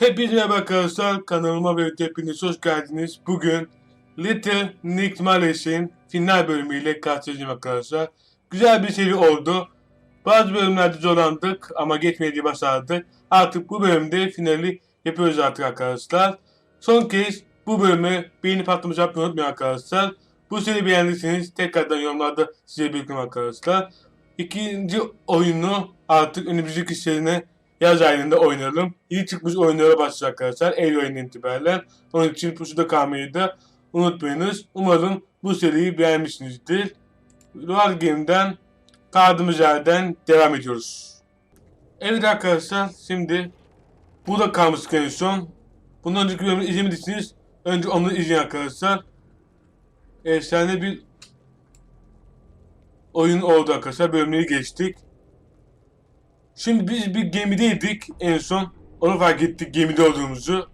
Hepinize merhaba arkadaşlar. Kanalıma ve hepiniz hoş geldiniz. Bugün Little Nick Males'in final bölümüyle karşılaşacağım arkadaşlar. Güzel bir seri oldu. Bazı bölümlerde zorlandık ama geçmeyi başardık. Artık bu bölümde finali yapıyoruz artık arkadaşlar. Son kez bu bölümü beğeni patlamış yapmayı unutmayın arkadaşlar. Bu seri beğendiyseniz tekrardan yorumlarda size bekliyorum arkadaşlar. İkinci oyunu artık önümüzdeki serine yaz ayında oynayalım. İyi çıkmış oyunlara başlayacak arkadaşlar. Eylül ayından itibaren. Onun için pusuda kalmayı da unutmayınız. Umarım bu seriyi beğenmişsinizdir. Royal Game'den kaldığımız yerden devam ediyoruz. Evet arkadaşlar şimdi burada kalmıştık en son. Bundan önceki bölümü izlemediyseniz önce onu izleyin arkadaşlar. Efsane bir oyun oldu arkadaşlar. Bölümleri geçtik. Şimdi biz bir gemideydik en son. Onu fark ettik gemide olduğumuzu.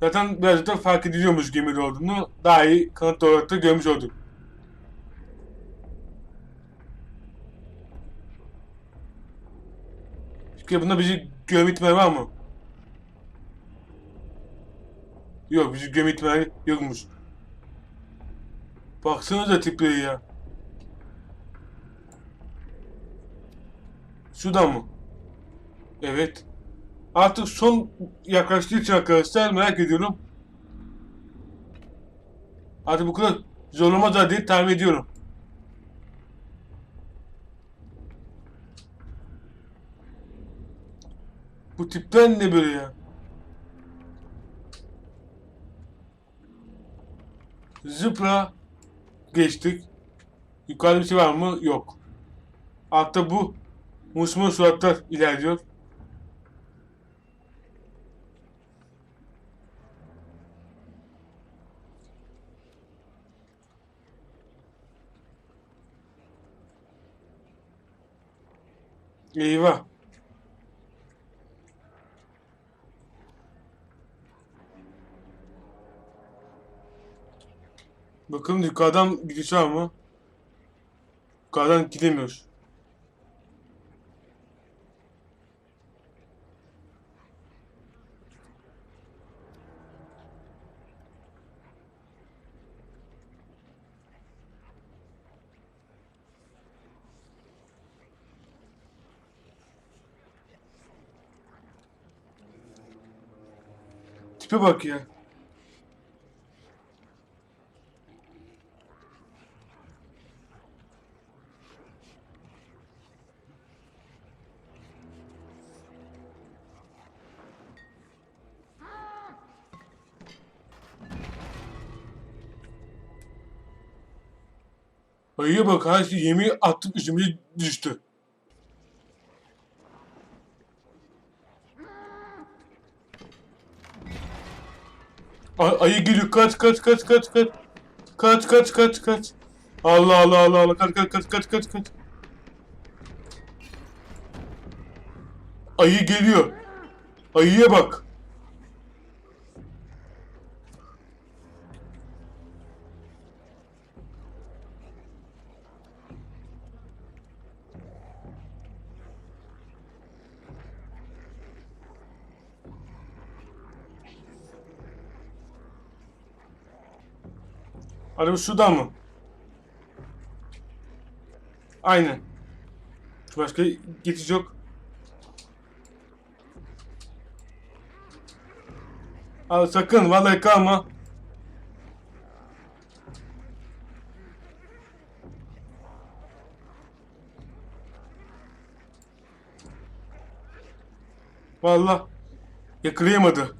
Zaten birazcık da fark ediliyormuş gemide olduğunu. Daha iyi kanıt olarak da görmüş olduk. Peki bunda bizi göm ihtimali var mı? Yok bizi göm ihtimali yokmuş. Baksanıza tipleri ya. Şuradan mı? Evet. Artık son yaklaştığı için arkadaşlar merak ediyorum. Artık bu kadar zorlamaz diye tahmin ediyorum. Bu tipten ne böyle ya? Zıpla geçtik. Yukarıda bir şey var mı? Yok. Altta bu Musmun suratlar ilerliyor. Eyvah. Bakın yukarıdan gidiş var mı? Yukarıdan gidemiyoruz. Tipe bak ya. Ayıya bak her şey yemeği attık üstümüze düştü. Ayı geliyor kaç kaç kaç kaç kaç. Kaç kaç kaç kaç. Allah Allah Allah Allah kaç kaç kaç kaç kaç kaç. Ayı geliyor. Ayıya bak. Araba şurada mı? Aynen. Başka geçiş yok. Al sakın vallahi kalma. Vallahi yakalayamadı.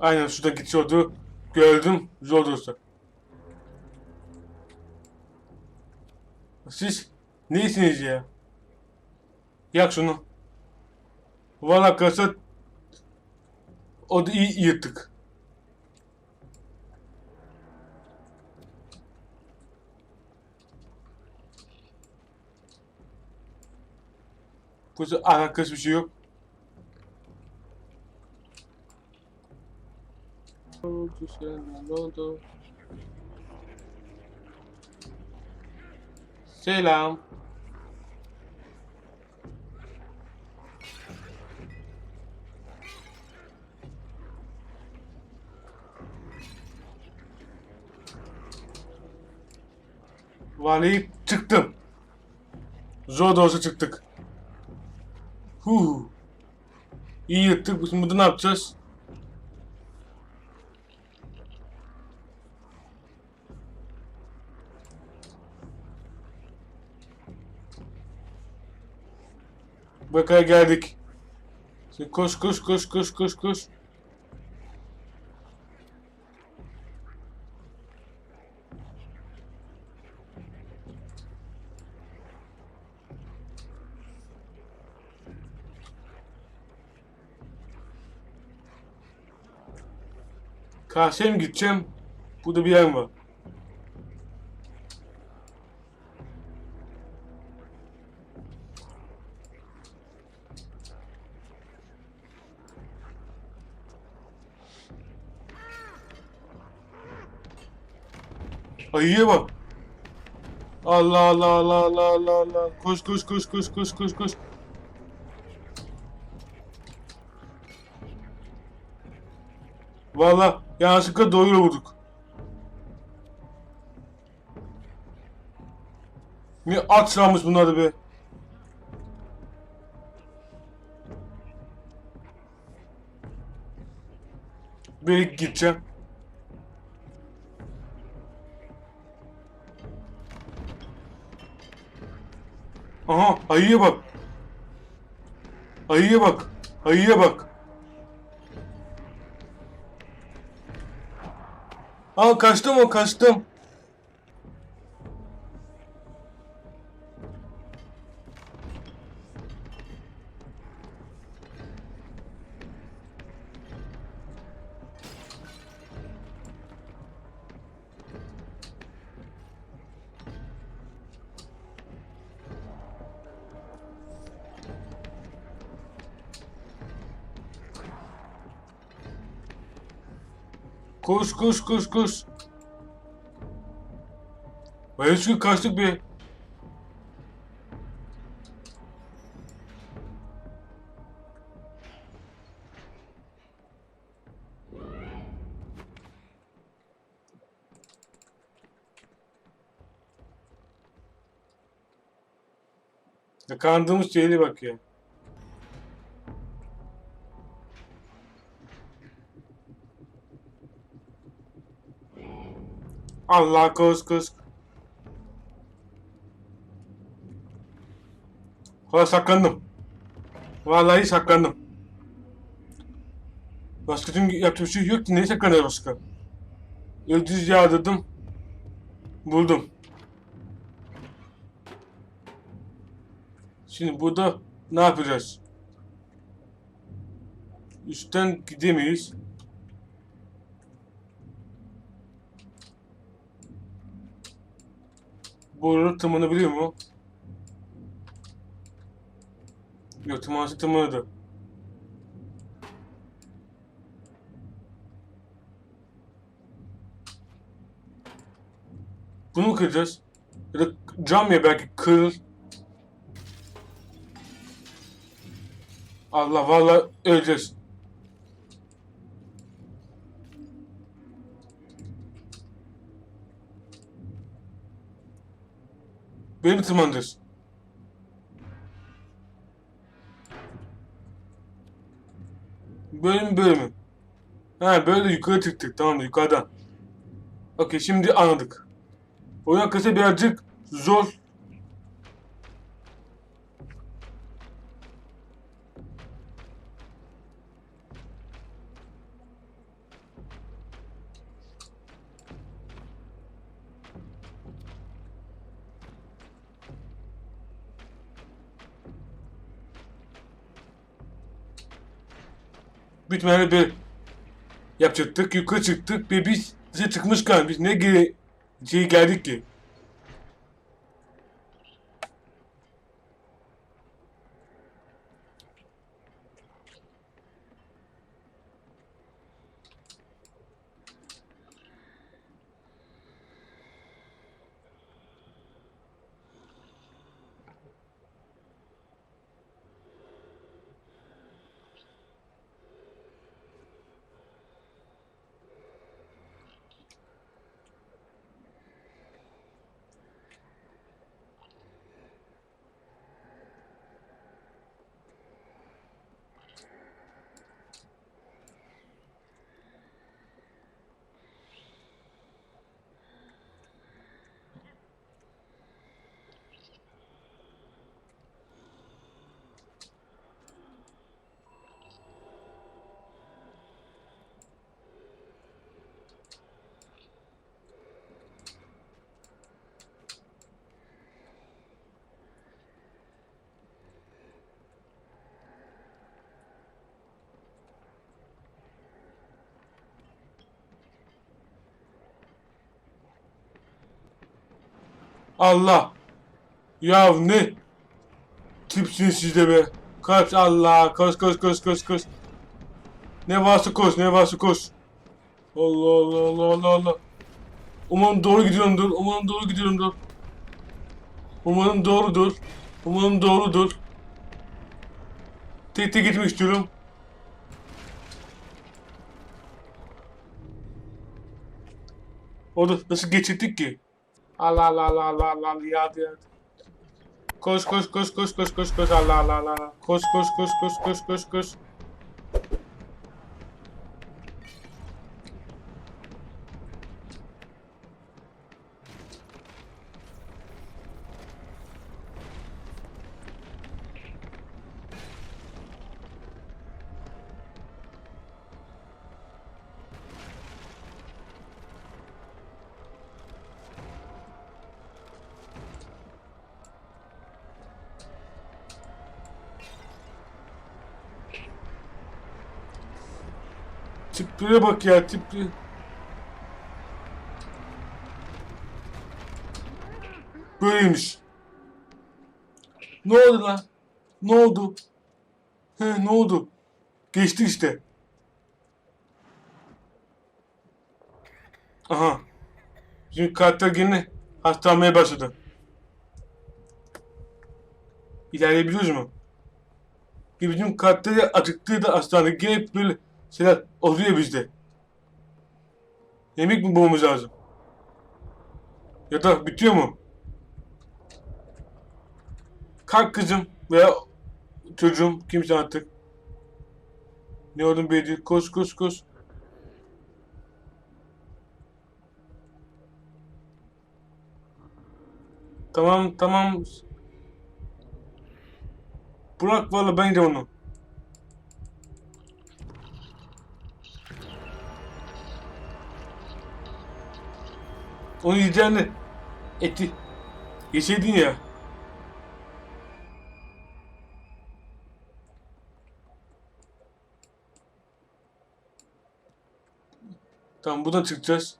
Aynen şuradan geçiyordu. Gördüm. Zor olsa. Siz neysiniz ya? Yak şunu. Valla arkadaşlar o da iyi yırttık. Burada alakası bir şey yok. Oldu oldu? Selam. Vali çıktım. Zor da çıktık. Huh. İyi yırttık. Şimdi ne yapacağız? Bakaya geldik. Şimdi koş koş koş koş koş koş. Karşıya mı gideceğim? Burada bir yer var. Ayıya bak. Allah Allah Allah Allah Allah Allah. Koş koş koş koş koş koş koş. Valla yanlışlıkla doğru vurduk. Ne at sıramış bunlar be. Bir gideceğim. Ayıya bak. Ayıya bak. Ayıya bak. Aa kaçtım o kaçtım. Koş koş koş koş. Bayağı çünkü kaçtık bir. Yakandığımız şeyle bak ya. Allah koş koş. Valla saklandım. Vallahi saklandım. Başka yapacak bir şey yok ki. Neye saklanıyor başka? Yıldız yağdırdım. Buldum. Şimdi burada ne yapacağız? Üstten gidemeyiz. Boru tırmanabiliyor mu? Yok tırmansı tırmanadı. Bunu mu kıracağız? Ya da cam ya belki kırılır. Allah vallahi öleceğiz. Beni mi tırmandırır? Böyle mi böyle mi? Ha böyle yukarı çıktık tamam yukarıdan. Okey şimdi anladık. Oyun arkası birazcık zor. Tane bir yapacaktık. Yukarı çıktık ve biz bize çıkmışken biz ne geri şey geldik ki? Allah! Ya ne? Tipsiniz siz de be. Kaç Allah! Koş koş koş koş koş. Ne varsa koş, ne varsa koş. Allah Allah Allah Allah Allah. Umarım doğru gidiyorumdur. Umarım doğru gidiyorumdur. Umarım doğrudur. Umarım doğrudur. Tek tek gitmek istiyorum. Orada nasıl geçirdik ki? Allah Allah Allah Allah Allah Allah ya ya. Koş koş koş koş koş koş koş Allah Allah Allah. Koş koş koş koş koş koş koş. Tiplere bak ya tipli. Böyleymiş. Ne oldu lan? Ne oldu? He ne oldu? Geçti işte. Aha. Şimdi karakter yine hastalanmaya başladı. İlerleyebiliyoruz mu? Bizim karakteri acıktığı da hastane gelip böyle şeyler oluyor bizde. Yemek mi bulmamız lazım? Ya da bitiyor mu? Kalk kızım veya çocuğum kimse artık. Ne oldun belli. Koş koş koş. Tamam tamam. Bırak valla ben de onu. Onu yiyeceğini eti yeseydin ya. Tamam buradan çıkacağız.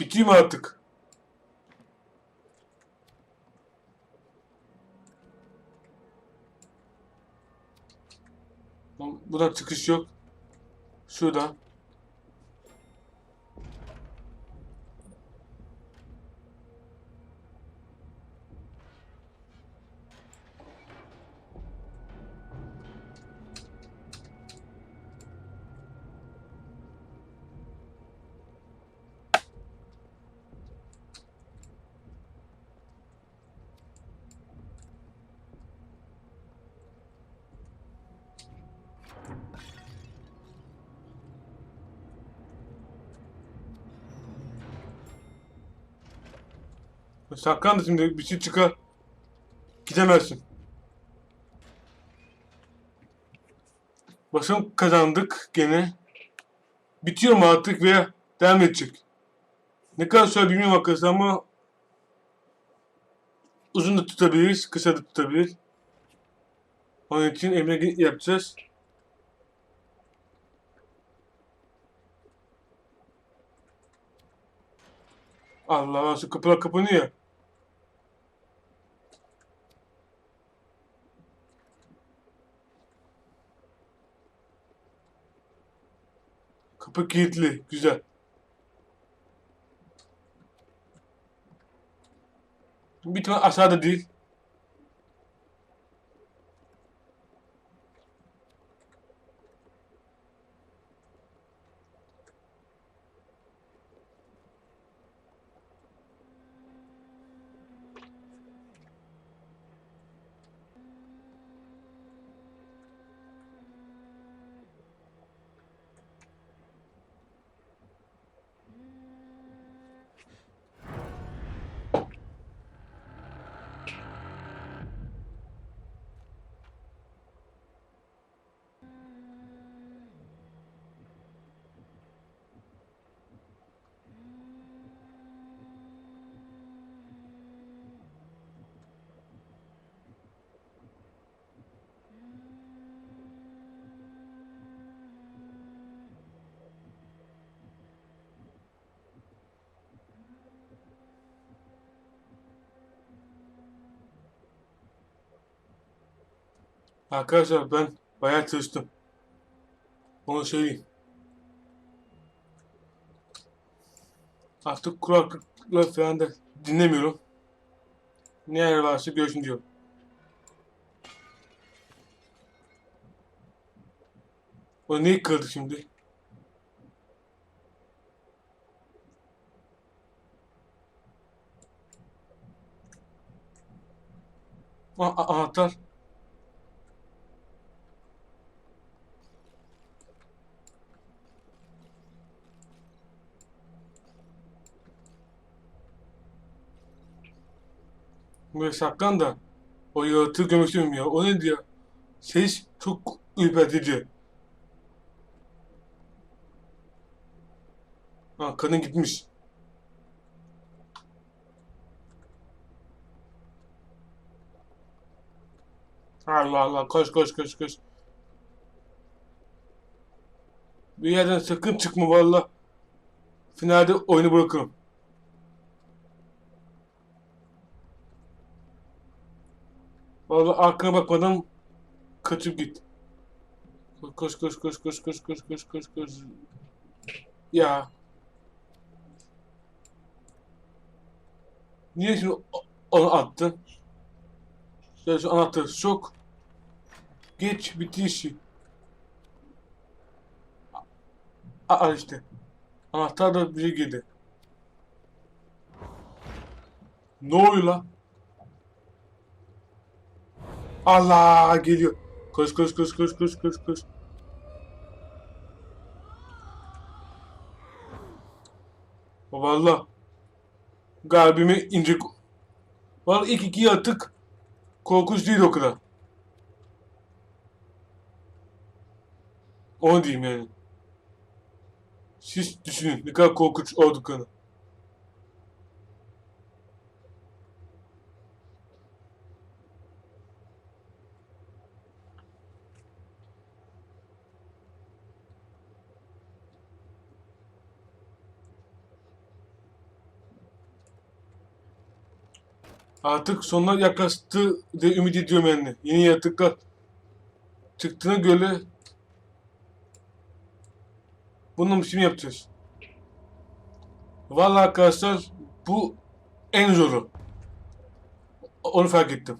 Bitiyor mu artık? Buradan çıkış yok. Şuradan. Saklan da şimdi bir şey çıkar. Gidemezsin. Başım kazandık gene. Bitiyor mu artık ve devam edecek. Ne kadar süre bilmiyorum arkadaşlar ama uzun da tutabiliriz, kısa da tutabiliriz. Onun için emre yapacağız. Allah Allah şu kapılar kapanıyor. Kapı kilitli. Güzel. Bir tane aşağıda değil. Arkadaşlar ben bayağı çalıştım. Onu söyleyeyim. Artık kulaklıkla falan da dinlemiyorum. Ne yer varsa görsün diyorum. O neyi kırdı şimdi? A a- anahtar. Böyle saklan da o yaratığı görmek istiyorum ya. O ne diyor? Ses çok ürpertici. Ha kadın gitmiş. Allah Allah koş koş koş koş. Bir yerden sakın çıkma valla. Finalde oyunu bırakırım. Valla arkana bakmadan kaçıp git. Koş koş koş koş koş koş koş koş koş. Ya. Niye şimdi onu attın? Ya şu anahtarı sok. Geç bitti işi. A- Al işte. Anahtar da bize girdi. Ne oluyor lan? Allah geliyor. Koş koş koş koş koş koş koş. Valla. Kalbimi ince... Valla ilk iki yatık korkunç değil o kadar. Onu diyeyim yani. Siz düşünün ne kadar korkunç olduklarını. Artık sonuna yaklaştı diye ümit ediyorum yani. Yeni yaratıklar çıktığına göre bunun için yapacağız. Vallahi arkadaşlar bu en zoru. Onu fark ettim.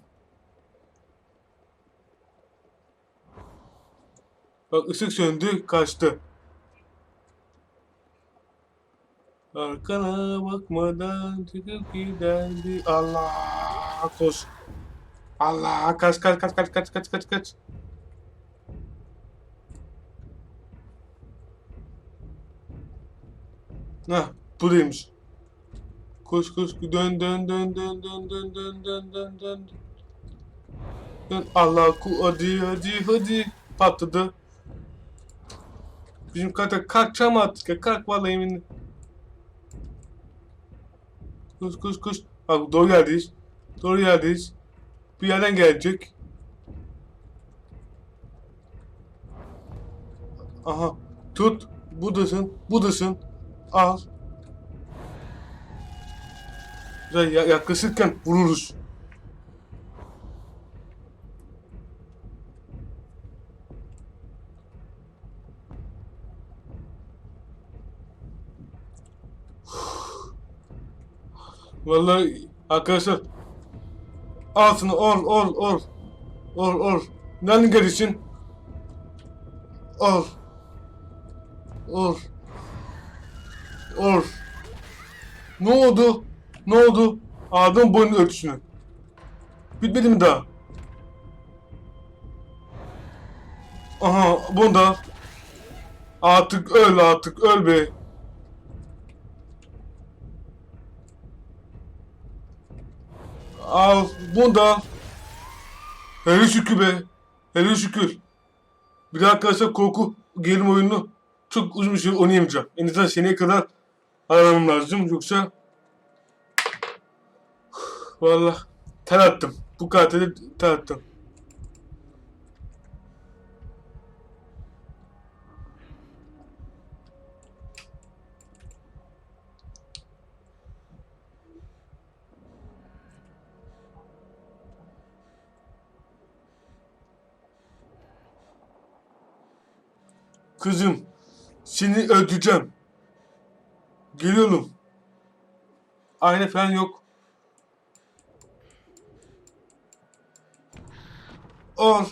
Bak ışık söndü, kaçtı. Arkana bakmadan çıkıp giderdi. Allah koş. Allah kaç kaç kaç kaç kaç kaç kaç kaç. Hah buradaymış. Koş koş dön dön dön dön dön dön dön dön dön dön. Dön Allah ku hadi hadi hadi patladı. Bizim kata kalkacağım artık ya kalk vallahi yeminle. Koş koş koş. Bak doğru yerdeyiz. Doğru yerdeyiz. Bir yerden gelecek. Aha. Tut. Budasın. Budasın. Al. Güzel ya- yaklaşırken vururuz. Vallahi arkadaşlar altını ol ol ol ol ol Nereden gelirsin? Ol ol ol Ne oldu? Ne oldu? Aldım boyun ölçüsünü. Bitmedi mi daha? Aha bunda. Artık öl artık öl be. Al bunda. Hele şükür be. Hele şükür. Bir daha arkadaşlar korku gerilim oyununu çok uzun bir süre oynayamayacağım. En azından seneye kadar aramam lazım. Yoksa Valla ter attım. Bu katili ter attım. Kızım, seni öldüreceğim. Geliyorum. Ayna falan yok. Ol.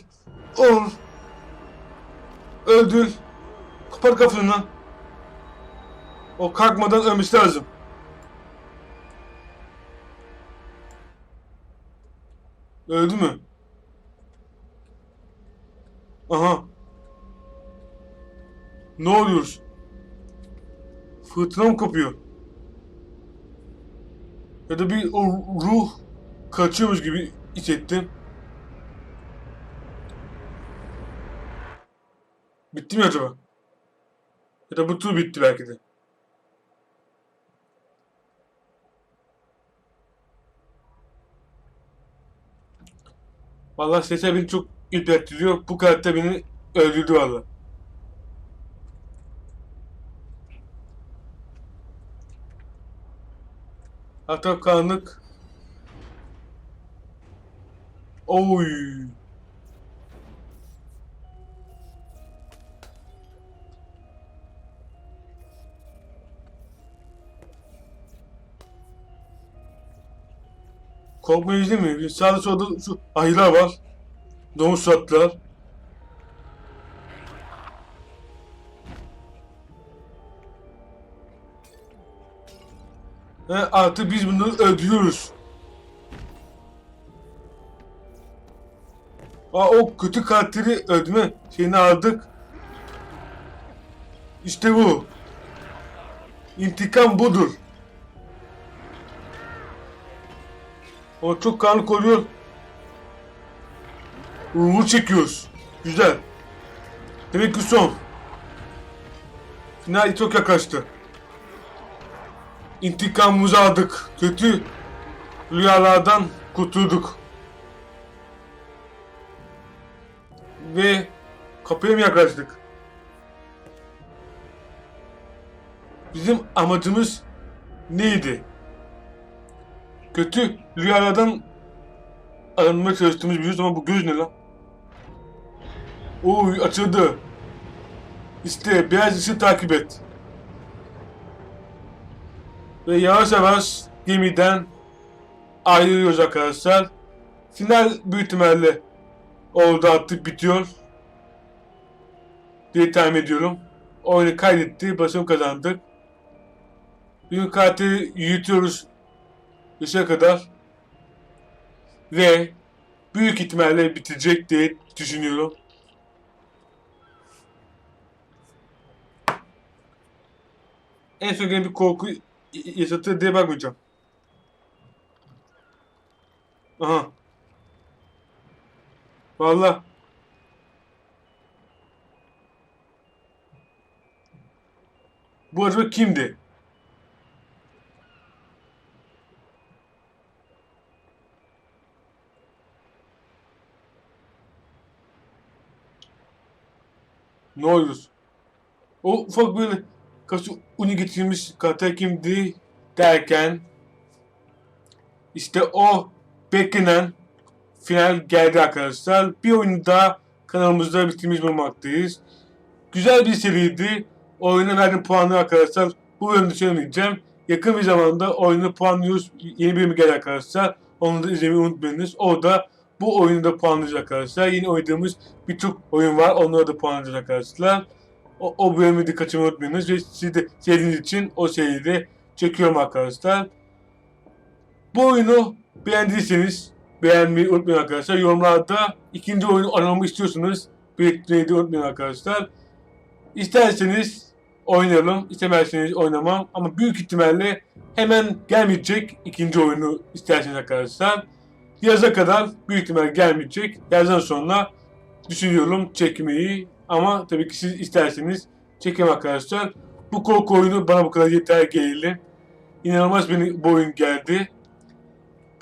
Ol. Öldür. Kapat kafanı. O kalkmadan ölmesi lazım. Öldü mü? Aha. Ne oluyor? Fırtına mı kopuyor? Ya da bir o ruh kaçıyormuş gibi hissettim. Bitti mi acaba? Ya da bu tur bitti belki de. Vallahi sesler beni çok ürpertiliyor. Bu karakter beni öldürdü vallahi. Hatta karanlık. Oy. Korkmayız değil mi? Sağda solda şu ayılar var. Domuz suratlılar. Ve artık biz bunları öldürüyoruz. Aa, o kötü karakteri öldürme şeyini aldık. İşte bu. İntikam budur. O çok karanlık oluyor. Ruhu çekiyoruz. Güzel. Demek ki son. Final çok yaklaştı. İntikamımızı aldık. Kötü rüyalardan kurtulduk. Ve kapıya mı yaklaştık? Bizim amacımız neydi? Kötü rüyalardan arınmaya çalıştığımız biliyoruz ama bu göz ne lan? Oy açıldı. İşte beyaz ışığı takip et. Ve yavaş yavaş gemiden ayrılıyoruz arkadaşlar. Final büyük ihtimalle orada artık bitiyor. Diye tahmin ediyorum. Oyunu kaydetti, başarım kazandık. Bir katili yürütüyoruz yaşa kadar. Ve büyük ihtimalle bitecek diye düşünüyorum. En son bir korku yaşatır diye bakmayacağım. Aha. Valla. Bu acaba kimdi? Ne oluyor? O ufak böyle kaşı uni getirilmiş karakter kimdi derken İşte o beklenen final geldi arkadaşlar. Bir oyunu daha kanalımızda bitirmiş bulunmaktayız. Güzel bir seriydi. Oyuna verdiğim puanı arkadaşlar bu bölümde söylemeyeceğim. Yakın bir zamanda oyunu puanlıyoruz. Yeni bölümü geldi arkadaşlar. Onu da izlemeyi unutmayınız. Orada bu oyunu da puanlayacağız arkadaşlar. Yeni oynadığımız birçok oyun var. Onları da puanlayacağız arkadaşlar. O, o bölümü de kaçırmayı unutmayınız. Ve siz de sevdiğiniz için o seriyi de çekiyorum arkadaşlar. Bu oyunu beğendiyseniz beğenmeyi unutmayın arkadaşlar. Yorumlarda ikinci oyunu oynamamı istiyorsanız belirtmeyi de unutmayın arkadaşlar. İsterseniz oynayalım, istemezseniz oynamam. Ama büyük ihtimalle hemen gelmeyecek ikinci oyunu isterseniz arkadaşlar. Yaza kadar büyük ihtimal gelmeyecek. Yazdan sonra düşünüyorum çekmeyi. Ama tabii ki siz isterseniz çekeyim arkadaşlar. Bu korku oyunu bana bu kadar yeter geldi. İnanılmaz bir bu oyun geldi.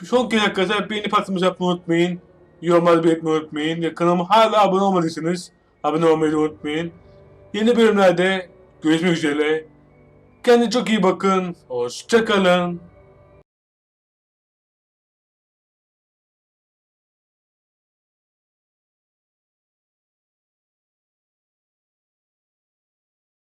Son kez arkadaşlar beğeni patlaması yapmayı unutmayın. Yorumlarda belirtmeyi unutmayın. Ve kanalıma hala abone olmadıysanız abone olmayı unutmayın. Yeni bölümlerde görüşmek üzere. Kendinize çok iyi bakın. Hoşçakalın.